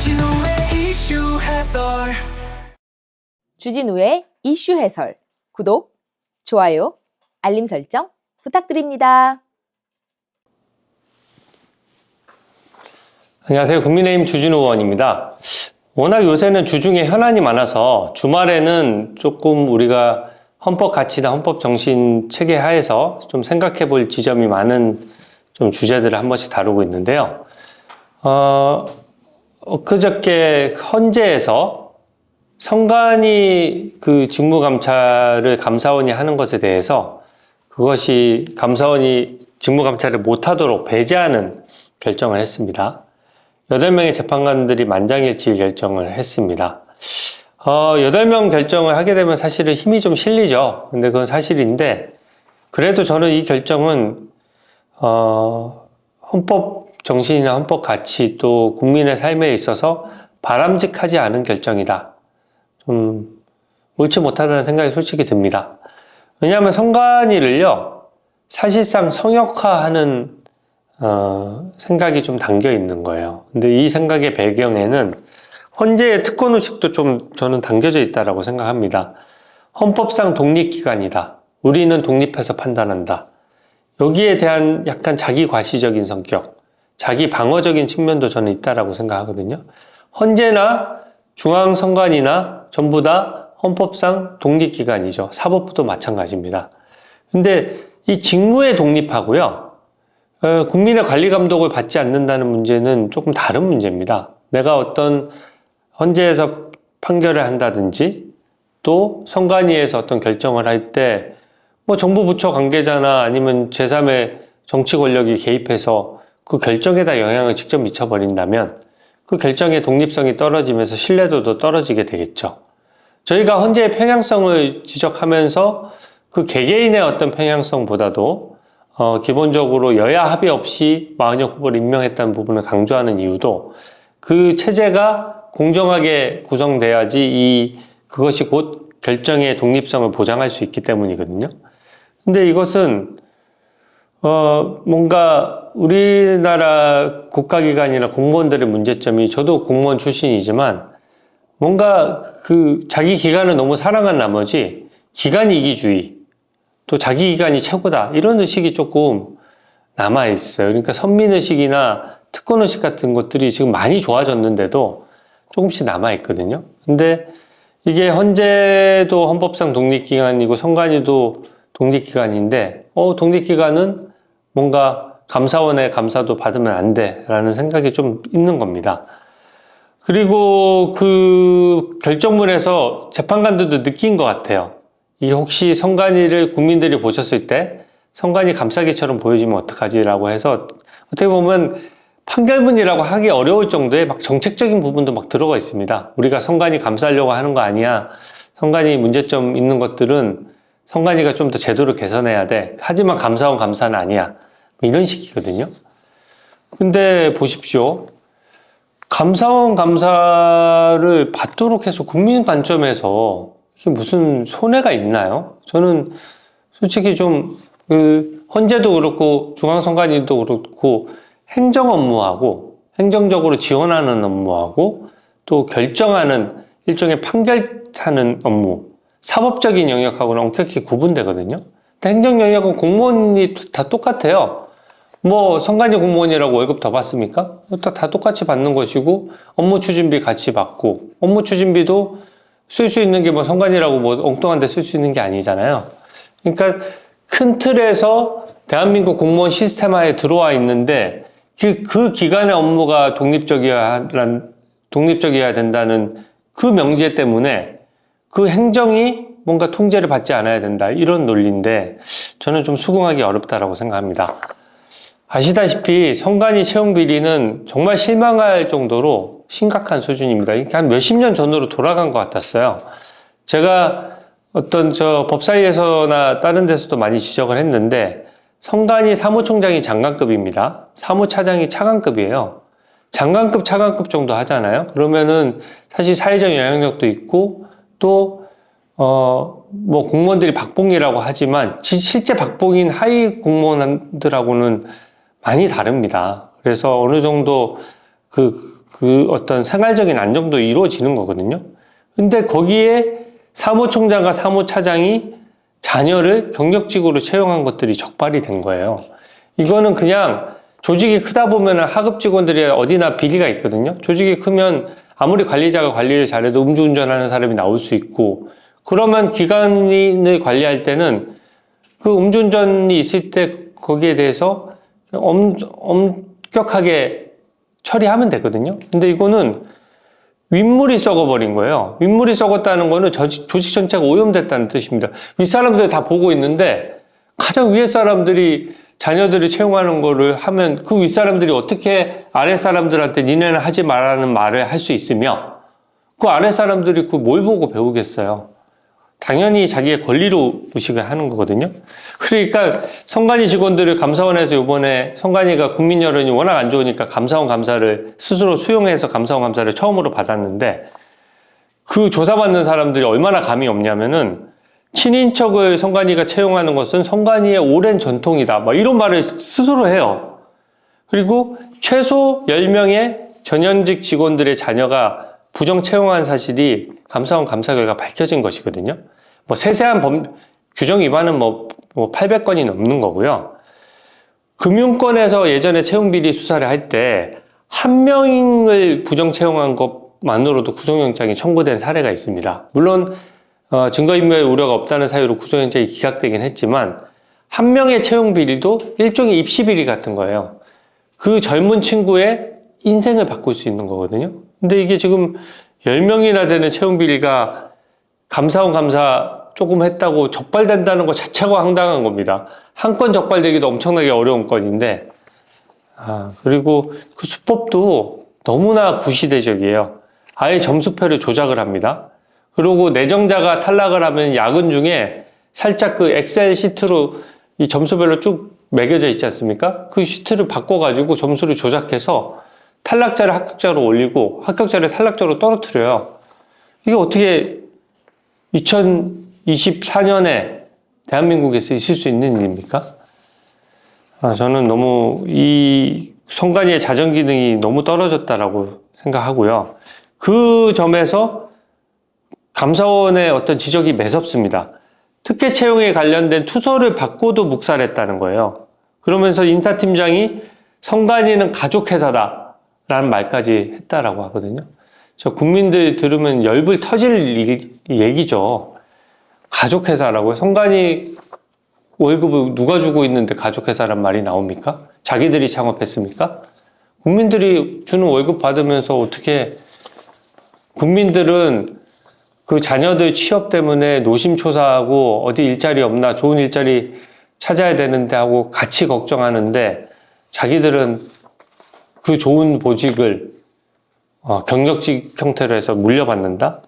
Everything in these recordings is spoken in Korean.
주진우의 이슈 해설 주진우의 이슈 해설. 구독, 좋아요, 알림 설정 부탁드립니다. 안녕하세요. 국민의힘 주진우 의원입니다. 워낙 요새는 주중에 현안이 많아서 주말에는 조금 우리가 헌법 가치나 헌법 정신 체계 하에서 좀 생각해 볼 지점이 많은 좀 주제들을 한 번씩 다루고 있는데요. 어, 엊그저께 헌재에서 성관이 그 직무감찰을 감사원이 하는 것에 대해서 그것이 감사원이 직무감찰을 못하도록 배제하는 결정을 했습니다. 8명의 재판관들이 만장일치 결정을 했습니다. 어, 8명 결정을 하게 되면 사실은 힘이 좀 실리죠. 근데 그건 사실인데, 그래도 저는 이 결정은, 어, 헌법 정신이나 헌법 가치 또 국민의 삶에 있어서 바람직하지 않은 결정이다. 좀, 옳지 못하다는 생각이 솔직히 듭니다. 왜냐하면 성관이를요, 사실상 성역화하는 어, 생각이 좀 담겨 있는 거예요. 근데 이 생각의 배경에는 헌재의 특권 의식도 좀 저는 담겨져 있다라고 생각합니다. 헌법상 독립기관이다. 우리는 독립해서 판단한다. 여기에 대한 약간 자기 과시적인 성격, 자기 방어적인 측면도 저는 있다라고 생각하거든요. 헌재나 중앙선관위나 전부 다 헌법상 독립기관이죠. 사법부도 마찬가지입니다. 근데 이 직무의 독립하고요. 어, 국민의 관리 감독을 받지 않는다는 문제는 조금 다른 문제입니다. 내가 어떤 헌재에서 판결을 한다든지 또 선관위에서 어떤 결정을 할 때 뭐 정부 부처 관계자나 아니면 제3의 정치 권력이 개입해서 그 결정에다 영향을 직접 미쳐버린다면 그 결정의 독립성이 떨어지면서 신뢰도도 떨어지게 되겠죠. 저희가 헌재의 편향성을 지적하면서 그 개개인의 어떤 편향성보다도 어, 기본적으로 여야 합의 없이 마은혁 후보를 임명했다는 부분을 강조하는 이유도 그 체제가 공정하게 구성돼야지 이 그것이 곧 결정의 독립성을 보장할 수 있기 때문이거든요. 근데 이것은 어, 뭔가 우리나라 국가기관이나 공무원들의 문제점이 저도 공무원 출신이지만 뭔가 그 자기 기관을 너무 사랑한 나머지 기관 이기주의 또 자기 기관이 최고다 이런 의식이 조금 남아 있어요. 그러니까 선민 의식이나 특권 의식 같은 것들이 지금 많이 좋아졌는데도 조금씩 남아 있거든요. 근데 이게 헌재도 헌법상 독립기관이고 선관위도 독립기관인데 어 독립기관은 뭔가 감사원의 감사도 받으면 안 돼라는 생각이 좀 있는 겁니다. 그리고 그 결정문에서 재판관들도 느낀 것 같아요. 이게 혹시 선관위를 국민들이 보셨을 때 선관위 감싸기처럼 보여지면 어떡하지라고 해서 어떻게 보면 판결문이라고 하기 어려울 정도의 막 정책적인 부분도 막 들어가 있습니다. 우리가 선관위 감싸려고 하는 거 아니야. 선관위 문제점 있는 것들은 선관위가 좀 더 제도를 개선해야 돼. 하지만 감사원 감사는 아니야. 뭐 이런 식이거든요. 근데 보십시오. 감사원 감사를 받도록 해서 국민 관점에서 이게 무슨 손해가 있나요? 저는 솔직히 좀, 그, 헌재도 그렇고, 중앙선관위도 그렇고, 행정 업무하고, 행정적으로 지원하는 업무하고, 또 결정하는 일종의 판결하는 업무, 사법적인 영역하고는 엄격히 구분되거든요. 행정 영역은 공무원이 다 똑같아요. 뭐, 선관위 공무원이라고 월급 더 받습니까? 다, 다 똑같이 받는 것이고, 업무 추진비 같이 받고, 업무 추진비도 쓸 수 있는 게뭐 선관위라고 뭐 엉뚱한 데 쓸 수 있는 게 아니잖아요. 그러니까 큰 틀에서 대한민국 공무원 시스템화에 들어와 있는데 그, 그 기관의 업무가 독립적이어야, 독립적이어야 된다는 그 명제 때문에 그 행정이 뭔가 통제를 받지 않아야 된다. 이런 논리인데 저는 좀 수긍하기 어렵다라고 생각합니다. 아시다시피 성관이 채용 비리는 정말 실망할 정도로 심각한 수준입니다. 한 몇십 년 전으로 돌아간 것 같았어요. 제가 어떤 저 법사위에서나 다른 데서도 많이 지적을 했는데 성관이 사무총장이 장관급입니다. 사무차장이 차관급이에요. 장관급, 차관급 정도 하잖아요. 그러면은 사실 사회적 영향력도 있고 또 어, 뭐 공무원들이 박봉이라고 하지만 실제 박봉인 하위 공무원들하고는 많이 다릅니다. 그래서 어느 정도 그, 그 어떤 생활적인 안정도 이루어지는 거거든요. 근데 거기에 사무총장과 사무차장이 자녀를 경력직으로 채용한 것들이 적발이 된 거예요. 이거는 그냥 조직이 크다 보면 하급 직원들이 어디나 비리가 있거든요. 조직이 크면 아무리 관리자가 관리를 잘해도 음주운전하는 사람이 나올 수 있고 그러면 기관을 관리할 때는 그 음주운전이 있을 때 거기에 대해서 엄, 엄격하게 처리하면 되거든요. 근데 이거는 윗물이 썩어버린 거예요. 윗물이 썩었다는 거는 조직, 조직 전체가 오염됐다는 뜻입니다. 윗사람들 다 보고 있는데 가장 위에 사람들이 자녀들이 채용하는 거를 하면 그 윗사람들이 어떻게 아랫사람들한테 니네는 하지 말라는 말을 할 수 있으며 그 아랫사람들이 그 뭘 보고 배우겠어요. 당연히 자기의 권리로 의식을 하는 거거든요. 그러니까 성관이 직원들을 감사원에서 이번에 성관이가 국민 여론이 워낙 안 좋으니까 감사원 감사를 스스로 수용해서 감사원 감사를 처음으로 받았는데 그 조사받는 사람들이 얼마나 감이 없냐면은 친인척을 성관이가 채용하는 것은 성관이의 오랜 전통이다. 막 이런 말을 스스로 해요. 그리고 최소 10명의 전현직 직원들의 자녀가 부정 채용한 사실이 감사원 감사 결과 밝혀진 것이거든요. 뭐 세세한 범, 규정 위반은 뭐, 뭐 800건이 넘는 거고요. 금융권에서 예전에 채용 비리 수사를 할 때 한 명을 부정 채용한 것만으로도 구속영장이 청구된 사례가 있습니다. 물론 어, 증거인멸 우려가 없다는 사유로 구속영장이 기각되긴 했지만 한 명의 채용 비리도 일종의 입시 비리 같은 거예요. 그 젊은 친구의 인생을 바꿀 수 있는 거거든요. 근데 이게 지금 10명이나 되는 채용 비리가 감사원 감사 조금 했다고 적발된다는 것 자체가 황당한 겁니다. 한 건 적발되기도 엄청나게 어려운 건인데, 아, 그리고 그 수법도 너무나 구시대적이에요. 아예 점수표를 조작을 합니다. 그리고 내정자가 탈락을 하면 야근 중에 살짝 그 엑셀 시트로 이 점수별로 쭉 매겨져 있지 않습니까? 그 시트를 바꿔가지고 점수를 조작해서 탈락자를 합격자로 올리고 합격자를 탈락자로 떨어뜨려요. 이게 어떻게 2024년에 대한민국에서 있을 수 있는 일입니까? 아, 저는 너무 이 성관이의 자정 기능이 너무 떨어졌다라고 생각하고요. 그 점에서 감사원의 어떤 지적이 매섭습니다. 특혜 채용에 관련된 투서를 받고도 묵살했다는 거예요. 그러면서 인사팀장이 성관이는 가족회사다 라는 말까지 했다라고 하거든요. 저 국민들 들으면 열불 터질 일- 얘기죠. 가족회사라고요. 성관이 월급을 누가 주고 있는데 가족회사란 말이 나옵니까? 자기들이 창업했습니까? 국민들이 주는 월급 받으면서 어떻게 국민들은 그 자녀들 취업 때문에 노심초사하고 어디 일자리 없나 좋은 일자리 찾아야 되는데 하고 같이 걱정하는데 자기들은 그 좋은 보직을 어, 경력직 형태로 해서 물려받는다?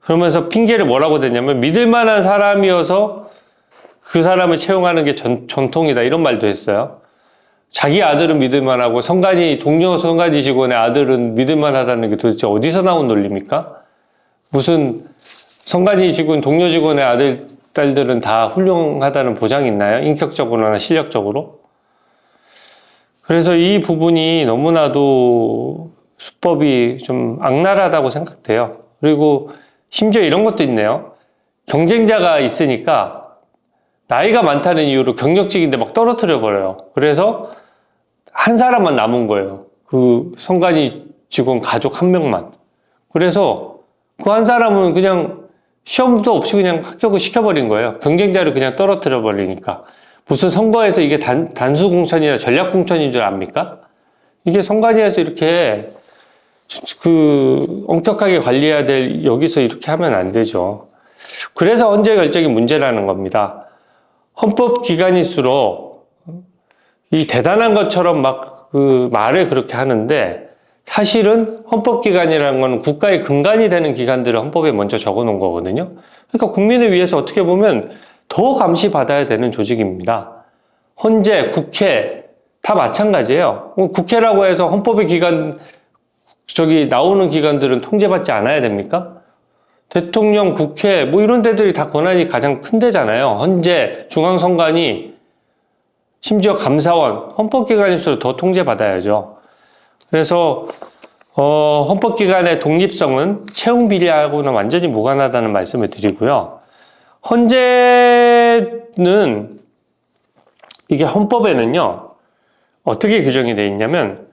그러면서 핑계를 뭐라고 대냐면 믿을 만한 사람이어서 그 사람을 채용하는 게 전, 전통이다 이런 말도 했어요. 자기 아들은 믿을 만하고 성관이 동료 성관이 직원의 아들은 믿을 만하다는 게 도대체 어디서 나온 논리입니까? 무슨 성관이 직원 동료 직원의 아들 딸들은 다 훌륭하다는 보장이 있나요? 인격적으로나 실력적으로? 그래서 이 부분이 너무나도 수법이 좀 악랄하다고 생각돼요. 그리고 심지어 이런 것도 있네요. 경쟁자가 있으니까 나이가 많다는 이유로 경력직인데 막 떨어뜨려 버려요. 그래서 한 사람만 남은 거예요. 그 성관이 직원 가족 한 명만. 그래서 그 한 사람은 그냥 시험도 없이 그냥 합격을 시켜버린 거예요. 경쟁자를 그냥 떨어뜨려 버리니까. 무슨 선거에서 이게 단, 단수 공천이나 전략 공천인 줄 압니까? 이게 선관위에서 이렇게 그 엄격하게 관리해야 될 여기서 이렇게 하면 안 되죠. 그래서 헌재 결정이 문제라는 겁니다. 헌법 기관일수록 이 대단한 것처럼 막 그 말을 그렇게 하는데 사실은 헌법기관이라는 건 국가의 근간이 되는 기관들을 헌법에 먼저 적어 놓은 거거든요. 그러니까 국민을 위해서 어떻게 보면 더 감시받아야 되는 조직입니다. 헌재, 국회 다 마찬가지예요. 뭐 국회라고 해서 헌법의 기관 저기 나오는 기관들은 통제받지 않아야 됩니까? 대통령, 국회 뭐 이런 데들이 다 권한이 가장 큰 데잖아요. 헌재, 중앙선관위 심지어 감사원, 헌법기관일수록 더 통제받아야죠. 그래서 어, 헌법기관의 독립성은 채용 비리하고는 완전히 무관하다는 말씀을 드리고요. 헌재 는 이게 헌법에는요, 어떻게 규정이 되어 있냐면,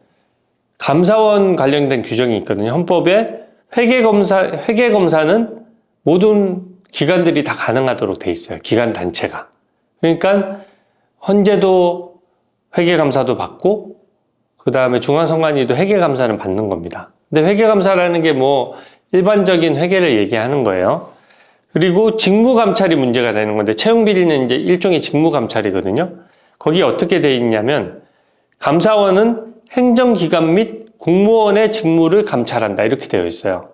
감사원 관련된 규정이 있거든요. 헌법에 회계 검사, 회계 검사는 모든 기관들이 다 가능하도록 돼 있어요. 기관 단체가. 그러니까, 헌재도 회계 감사도 받고, 그 다음에 중앙선관위도 회계 감사는 받는 겁니다. 근데 회계 감사라는 게 뭐, 일반적인 회계를 얘기하는 거예요. 그리고 직무 감찰이 문제가 되는 건데, 채용 비리는 이제 일종의 직무 감찰이거든요. 거기 어떻게 돼 있냐면, 감사원은 행정기관 및 공무원의 직무를 감찰한다. 이렇게 되어 있어요.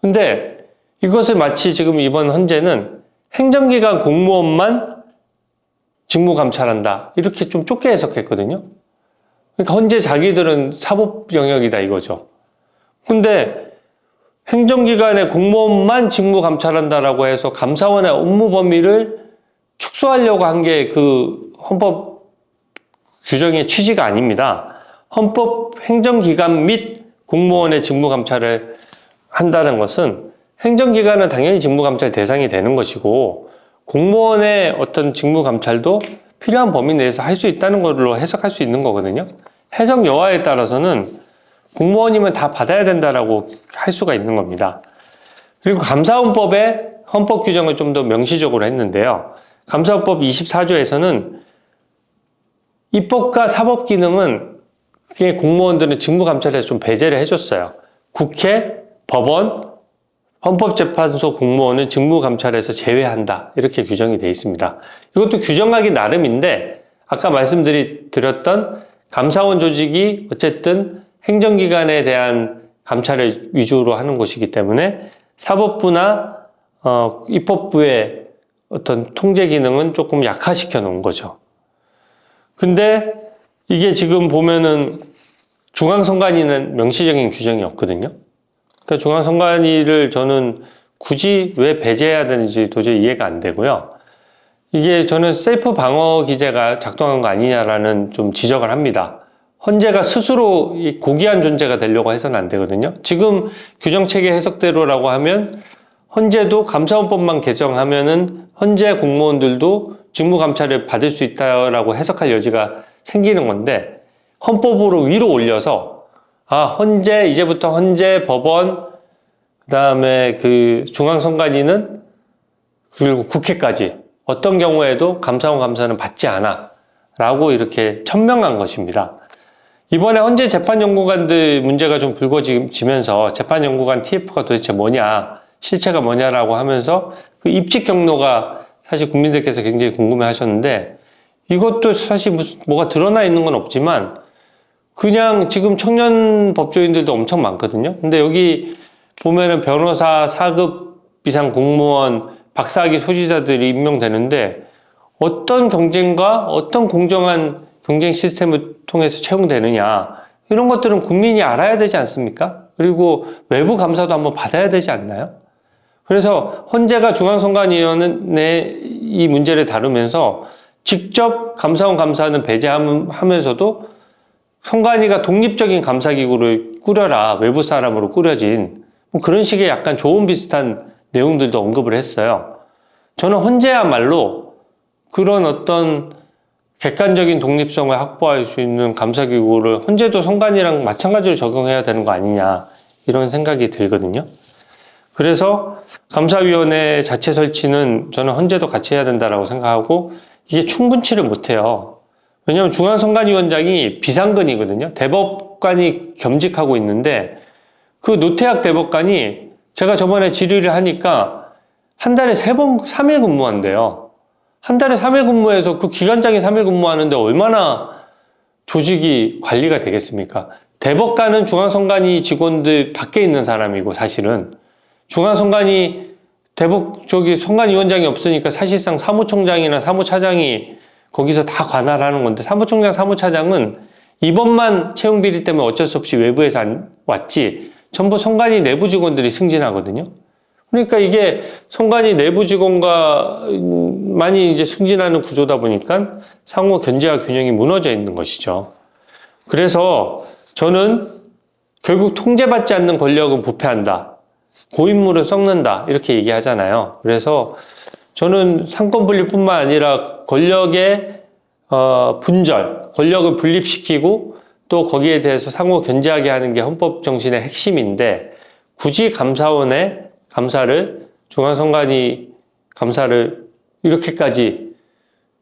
근데 이것을 마치 지금 이번 헌재는 행정기관 공무원만 직무 감찰한다. 이렇게 좀 좁게 해석했거든요. 그러니까 헌재 자기들은 사법 영역이다 이거죠. 근데 행정기관의 공무원만 직무 감찰한다라고 해서 감사원의 업무 범위를 축소하려고 한 게 그 헌법 규정의 취지가 아닙니다. 헌법 행정기관 및 공무원의 직무 감찰을 한다는 것은 행정기관은 당연히 직무 감찰 대상이 되는 것이고 공무원의 어떤 직무 감찰도 필요한 범위 내에서 할 수 있다는 걸로 해석할 수 있는 거거든요. 해석 여하에 따라서는 공무원이면 다 받아야 된다라고 할 수가 있는 겁니다. 그리고 감사원법의 헌법 규정을 좀 더 명시적으로 했는데요. 감사원법 24조에서는 입법과 사법 기능은 그게 공무원들은 직무 감찰에서 좀 배제를 해줬어요. 국회, 법원, 헌법재판소 공무원은 직무 감찰에서 제외한다. 이렇게 규정이 되어 있습니다. 이것도 규정하기 나름인데 아까 말씀드렸던 감사원 조직이 어쨌든 행정기관에 대한 감찰을 위주로 하는 곳이기 때문에 사법부나 어, 입법부의 어떤 통제 기능은 조금 약화시켜 놓은 거죠. 근데 이게 지금 보면은 중앙선관위는 명시적인 규정이 없거든요. 그러니까 중앙선관위를 저는 굳이 왜 배제해야 되는지 도저히 이해가 안 되고요. 이게 저는 셀프 방어 기제가 작동한 거 아니냐라는 좀 지적을 합니다. 헌재가 스스로 이 고귀한 존재가 되려고 해서는 안 되거든요. 지금 규정 체계 해석대로라고 하면 헌재도 감사원법만 개정하면은 헌재 공무원들도 직무 감찰을 받을 수 있다라고 해석할 여지가 생기는 건데 헌법으로 위로 올려서 아 헌재 이제부터 헌재 법원 그다음에 그 중앙선관위는 그리고 국회까지 어떤 경우에도 감사원 감사는 받지 않아라고 이렇게 천명한 것입니다. 이번에 헌재 재판연구관들 문제가 좀 불거지면서 재판연구관 TF가 도대체 뭐냐 실체가 뭐냐라고 하면서 그 입직 경로가 사실 국민들께서 굉장히 궁금해 하셨는데 이것도 사실 무슨 뭐가 드러나 있는 건 없지만 그냥 지금 청년 법조인들도 엄청 많거든요. 근데 여기 보면은 변호사, 4급 이상 공무원, 박사학위 소지자들이 임명되는데 어떤 경쟁과 어떤 공정한 경쟁 시스템을 통해서 채용되느냐 이런 것들은 국민이 알아야 되지 않습니까? 그리고 외부 감사도 한번 받아야 되지 않나요? 그래서 헌재가 중앙선관위원회 이 문제를 다루면서 직접 감사원 감사는 배제하면서도 선관위가 독립적인 감사기구를 꾸려라 외부 사람으로 꾸려진 뭐 그런 식의 약간 조언 비슷한 내용들도 언급을 했어요. 저는 헌재야말로 그런 어떤 객관적인 독립성을 확보할 수 있는 감사기구를 헌재도 선관위랑 마찬가지로 적용해야 되는 거 아니냐 이런 생각이 들거든요. 그래서 감사위원회 자체 설치는 저는 헌재도 같이 해야 된다라고 생각하고 이게 충분치를 못해요. 왜냐하면 중앙선관위원장이 비상근이거든요. 대법관이 겸직하고 있는데 그 노태학 대법관이 제가 저번에 질의를 하니까 한 달에 세 번, 3일 근무한대요. 한 달에 3일 근무해서 그 기관장이 3일 근무하는데 얼마나 조직이 관리가 되겠습니까? 대법관은 중앙선관위 직원들 밖에 있는 사람이고 사실은 중앙선관위 대법 저기 선관위원장이 없으니까 사실상 사무총장이나 사무차장이 거기서 다 관할하는 건데 사무총장, 사무차장은 이번만 채용 비리 때문에 어쩔 수 없이 외부에서 안 왔지 전부 선관위 내부 직원들이 승진하거든요. 그러니까 이게 선관위 내부 직원과 음, 많이 이제 승진하는 구조다 보니까 상호 견제와 균형이 무너져 있는 것이죠. 그래서 저는 결국 통제받지 않는 권력은 부패한다. 고인물은 썩는다. 이렇게 얘기하잖아요. 그래서 저는 상권 분립뿐만 아니라 권력의 어, 분절, 권력을 분립시키고 또 거기에 대해서 상호 견제하게 하는 게 헌법 정신의 핵심인데 굳이 감사원의 감사를 중앙선관위 감사를 이렇게까지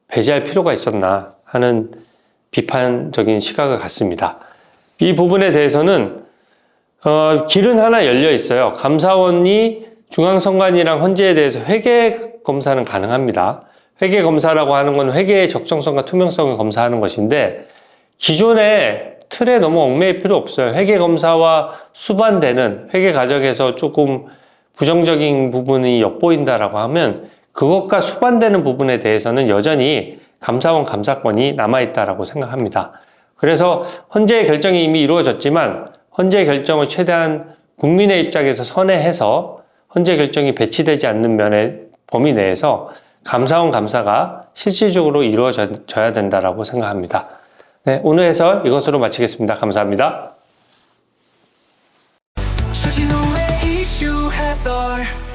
배제할 필요가 있었나 하는 비판적인 시각을 갖습니다. 이 부분에 대해서는 어, 길은 하나 열려 있어요. 감사원이 중앙선관위랑 헌재에 대해서 회계 검사는 가능합니다. 회계 검사라고 하는 건 회계의 적정성과 투명성을 검사하는 것인데 기존의 틀에 너무 얽매일 필요 없어요. 회계 검사와 수반되는 회계 과정에서 조금 부정적인 부분이 엿보인다라고 하면 그것과 수반되는 부분에 대해서는 여전히 감사원 감사권이 남아있다라고 생각합니다. 그래서 헌재의 결정이 이미 이루어졌지만 헌재 결정을 최대한 국민의 입장에서 선회해서 헌재 결정이 배치되지 않는 면의 범위 내에서 감사원 감사가 실질적으로 이루어져야 된다라고 생각합니다. 네, 오늘 해설 이것으로 마치겠습니다. 감사합니다. far.